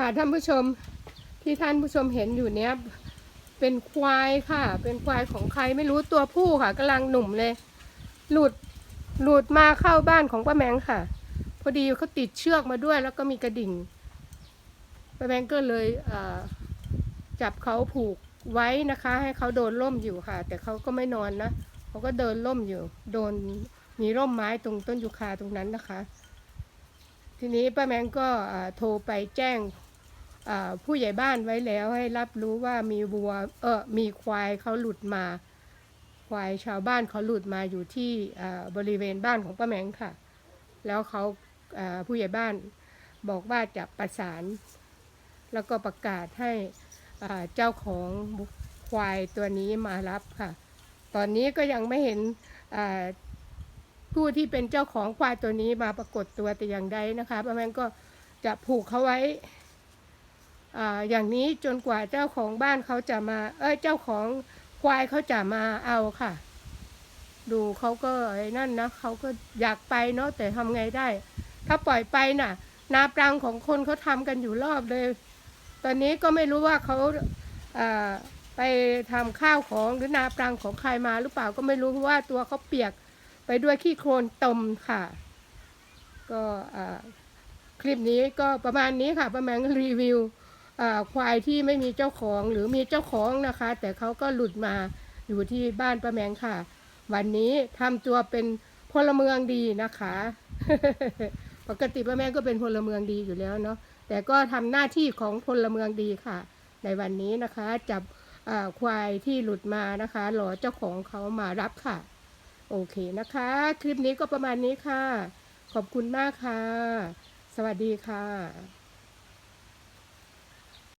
ค่ะท่านผู้ชมที่ท่านผู้ชมเห็นอยู่เนี้ยเป็นควายค่ะ เป็นควายของใครไม่รู้ตัวผู้ค่ะกำลังหนุ่มเลย หลุดหลุดมาเข้าบ้านของป้าแมงค่ะ พอดีเขาติดเชือกมาด้วย แล้วก็มีกระดิ่งป้าแมงก็เลยเจับเขาผูกไว้นะคะ ให้เขาโดนร่มอยู่ค่ะ แต่เขาก็ไม่นอนนะเขาก็เดินร่มอยู่ โดนมีร่มไม้ตรงต้นยูคาตรงนั้นนะคะ ทีนี้ป้าแมงก็โทรไปแจ้ง ผู้ใหญ่บ้านไว้แล้วให้รับรู้ว่ามีวัวเออมีควายเขาหลุดมา ควายชาวบ้านเขาหลุดมาอยู่ที่บริเวณบ้านของป้าแมงค่ะ แล้วเขาผู้ใหญ่บ้านบอกว่าจะประสาน แล้วก็ประกาศให้เจ้าของควายตัวนี้มารับค่ะ ตอนนี้ก็ยังไม่เห็นผู้ที่เป็นเจ้าของควายตัวนี้มาปรากฏตัวแต่อย่างใดนะคะป้าแมงก็จะผูกเขาไว้ อย่างนี้จนกว่าเจ้าของบ้านเขาจะมา เอ้ยเจ้าของควายเขาจะมาเอาค่ะ ดูเขาก็ไอ้นั่นนะเขาก็อยากไปเนาะแต่ทำไงได้ ถ้าปล่อยไปน่ะ นาปรังของคนเขาทำกันอยู่รอบเลย ตอนนี้ก็ไม่รู้ว่าเขาไปทำข้าวของหรือนาปรังของใครมาหรือเปล่าก็ไม่รู้เพราะว่าตัวเขาเปียกไปด้วยขี้โคลนตมค่ะ ก็คลิปนี้ก็ประมาณนี้ค่ะ ประมาณรีวิว ควายที่ไม่มีเจ้าของหรือมีเจ้าของนะคะ แต่เขาก็หลุดมาอยู่ที่บ้านป้าแมงค่ะ วันนี้ทำตัวเป็นพลเมืองดีนะคะ ปกติป้าแมงก็เป็นพลเมืองดีอยู่แล้วเนาะแต่ก็ทำหน้าที่ของพลเมืองดีค่ะ ในวันนี้นะคะจับควายที่หลุดมานะคะรอเจ้าของเขามารับค่ะ โอเคนะคะ คลิปนี้ก็ประมาณนี้ค่ะ ขอบคุณมากค่ะ สวัสดีค่ะ